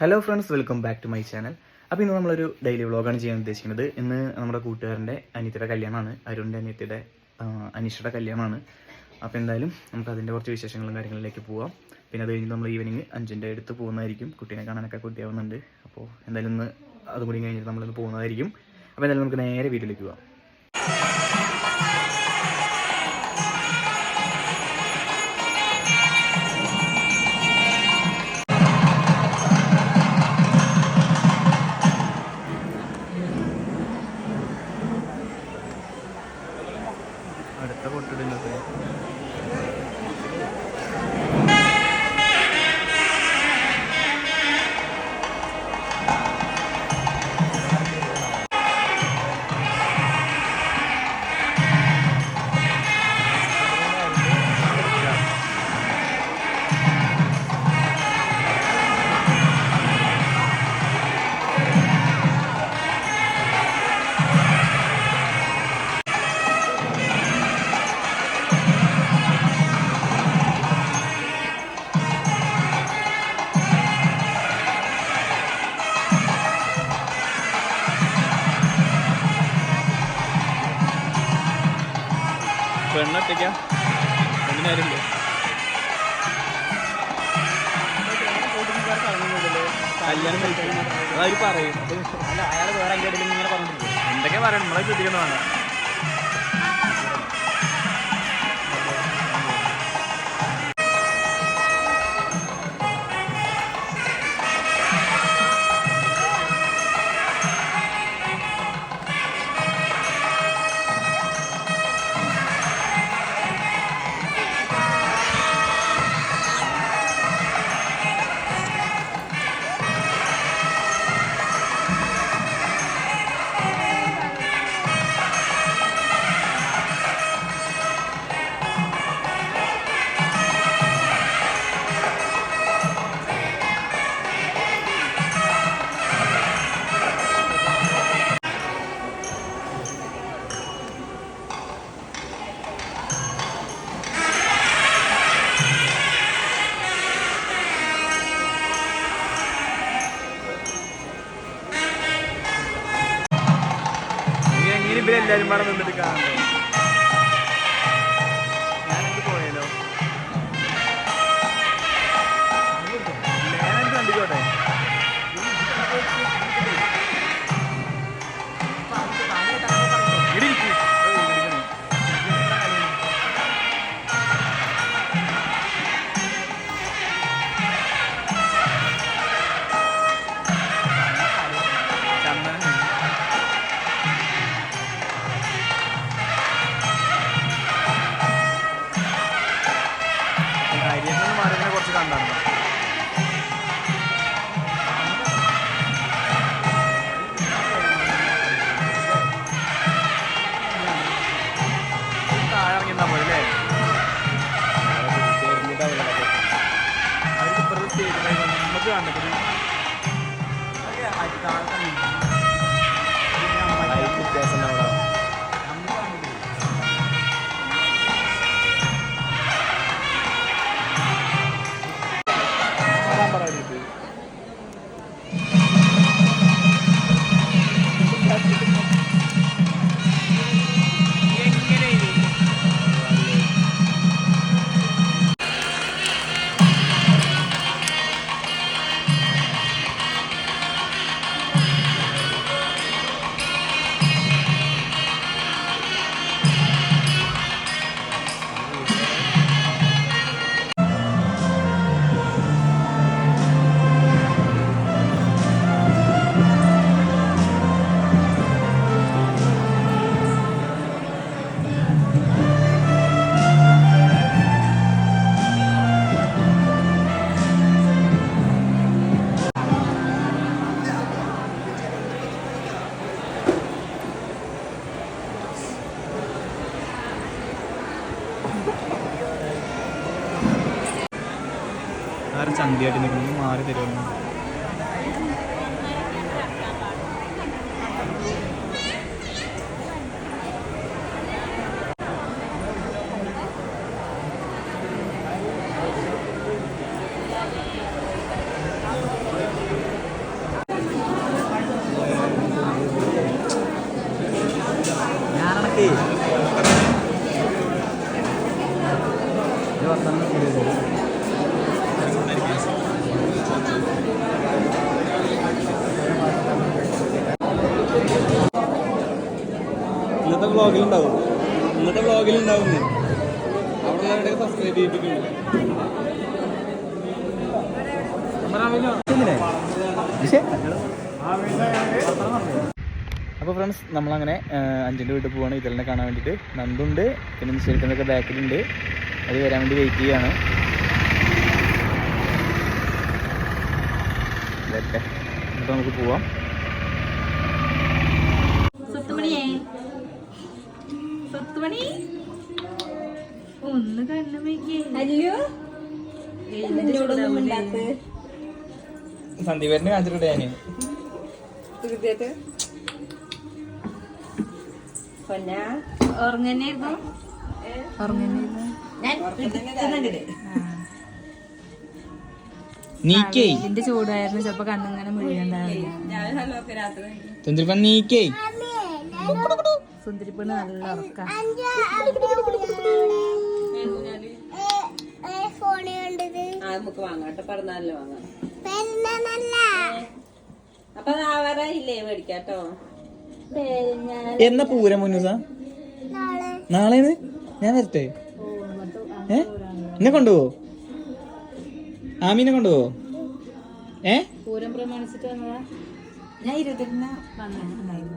Hello friends welcome back to my channel അപ്പോൾ ഇന്ന് നമ്മളൊരു ഡെയിലി വ്ളോഗാണ് ചെയ്യാൻ ഉദ്ദേശിക്കുന്നത്. ഇന്ന് നമ്മുടെ കൂട്ടുകാരന്റെ അനിയത്തിയുടെ കല്യാണമാണ്. അരുണിന്റെ അനിയത്തിയുടെ അനീഷയുടെ കല്യാണമാണ്. അപ്പോൾ എന്തായാലും നമുക്ക് അതിന്റെ കുറച്ച് വിശേഷങ്ങളും കാര്യങ്ങളിലേക്ക് പോവാം. പിന്നെ അത് കഴിഞ്ഞ് നമ്മൾ ഈവനിങ് അഞ്ചിന്റെ അടുത്ത് പോകുന്നതായിരിക്കും. കുട്ടീനെ കാണാനൊക്കെ കുട്ടിയാവുന്നുണ്ട് അപ്പോൾ എന്തായാലും ഇന്ന് അതും കൂടി കഴിഞ്ഞിട്ട് നമ്മളിന്ന് പോകുന്നതായിരിക്കും. അപ്പോൾ എന്തായാലും നമുക്ക് നേരെ വീട്ടിലേക്ക് പോവാം. പെണ്ണൊറ്റയ്ക്കാ പെണ്ണിനാരില്ല കല്യാണം അതായത് പറയും? അല്ല അയാൾ വേറെ ഇടയിൽ ഇങ്ങനെ പറഞ്ഞിട്ടില്ല? എന്തൊക്കെ പറയണം? നമ്മളെ ശ്രദ്ധിക്കുന്നതാണ് ഇവരെല്ലാരും പാടെ നിന്നിട്ട് っているというのももちろんあるんだけど体育ってそんなの ചന്തിയായിട്ട് നിൽക്കുന്നത് മാറി തരുമെന്ന്. ബ്ലോഗിൽ ഉണ്ടാവും. ഇന്നത്തെ വ്ളോഗിൽ ഉണ്ടാവും. അവിടെ സബ്സ്ക്രൈബ് ചെയ്തിട്ടുണ്ട്. അപ്പോൾ ഫ്രണ്ട്സ് നമ്മളങ്ങനെ അഞ്ചിന്റെ വീട്ടിൽ പോവാണ്. ഇതെല്ലാം കാണാൻ വേണ്ടിയിട്ട് നന്ദുണ്ട്. പിന്നെ നിശ്ചയിക്കുന്നതൊക്കെ ബാക്കിലുണ്ട്. അത് വരാൻ വേണ്ടി വെയിറ്റ് ചെയ്യാണ്. വരട്ടെ. അപ്പോൾ നമുക്ക് പോവാം. സ്വത്തുമണി ഒന്ന് കണ്ണു സന്ദീപേരനെ കാണിച്ചിട്ട് ഞാൻ ഇരിക്കുന്നുണ്ട്. നീക്കേ. ഇതിന്റെ ചൂടായിരുന്നു. ചിലപ്പോ കണ്ണിങ്ങനെ മുഴുകണ്ടാവില്ല നീക്കേ. സുന്ദരിപ്പെണ്ണ് നല്ല ഉറക്ക. ആ നമുക്ക് വാങ്ങാട്ടെ പറഞ്ഞാലോ വാങ്ങാം. അപ്പൊ ഇല്ലേ മേടിക്കാട്ടോ? എന്നാ പൂരം മുന്നൂസ? നാളെയാണ് ഞാൻ വരട്ടെ. ഏ? എന്നെ കൊണ്ടുപോവോ? ആമീനെ കൊണ്ടുപോവോ? ഏ? പൂരം പ്രമാണിച്ചിട്ട് വന്നതാ. ഞാൻ ഇരുപത്തെട്ടിന് വന്നിട്ടുണ്ടായിരുന്നു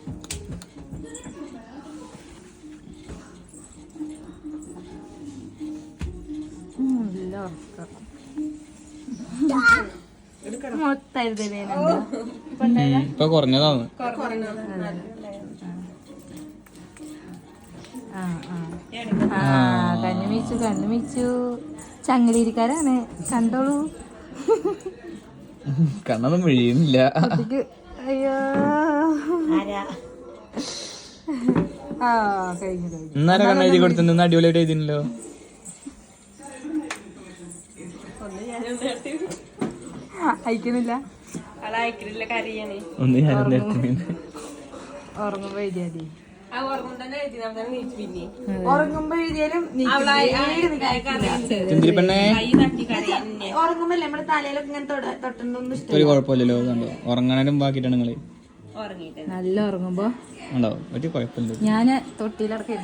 ഇപ്പൊ കുറഞ്ഞതാണ്. ആ ആ ആ കണ്ണു മിച്ചു കണ്ണു മിച്ചു. ചങ്ങലേരിക്കാരാണ്. കണ്ടോളൂ. കണ്ണൊന്നും മിഴിയുന്നില്ല അയ്യോ. ആ കഴിഞ്ഞു കഴിഞ്ഞു. എന്നാലും കണ്ണെഴുതി കൊടുത്തിട്ടുണ്ട് അടിപൊളിയായിട്ട് എഴുതിനല്ലോ അയക്കുന്നില്ല. അളായിക്കില്ല കറിയാണ് ഒന്ന് ഞാൻ ഉറങ്ങുമ്പോ എഴുതിയാ മതി ആ ഓർമ്മ തന്നെ എഴുതി നമ്മൾ നീച്ച് പിന്നെ. ഉറങ്ങുമ്പോ എഴുതിയാലും സുന്ദരി പെണ്ണേ കൈ തട്ടി ഉറങ്ങുമ്പോ നമ്മൾ തലയിലൊക്കെ ഇങ്ങനെ ഇഷ്ടം ഒരു കുഴപ്പമില്ലല്ലോ ഉറങ്ങാനും നിങ്ങൾ. നല്ല ഉറങ്ങുമ്പോ. ഞാൻ തൊട്ടിയിലടക്കം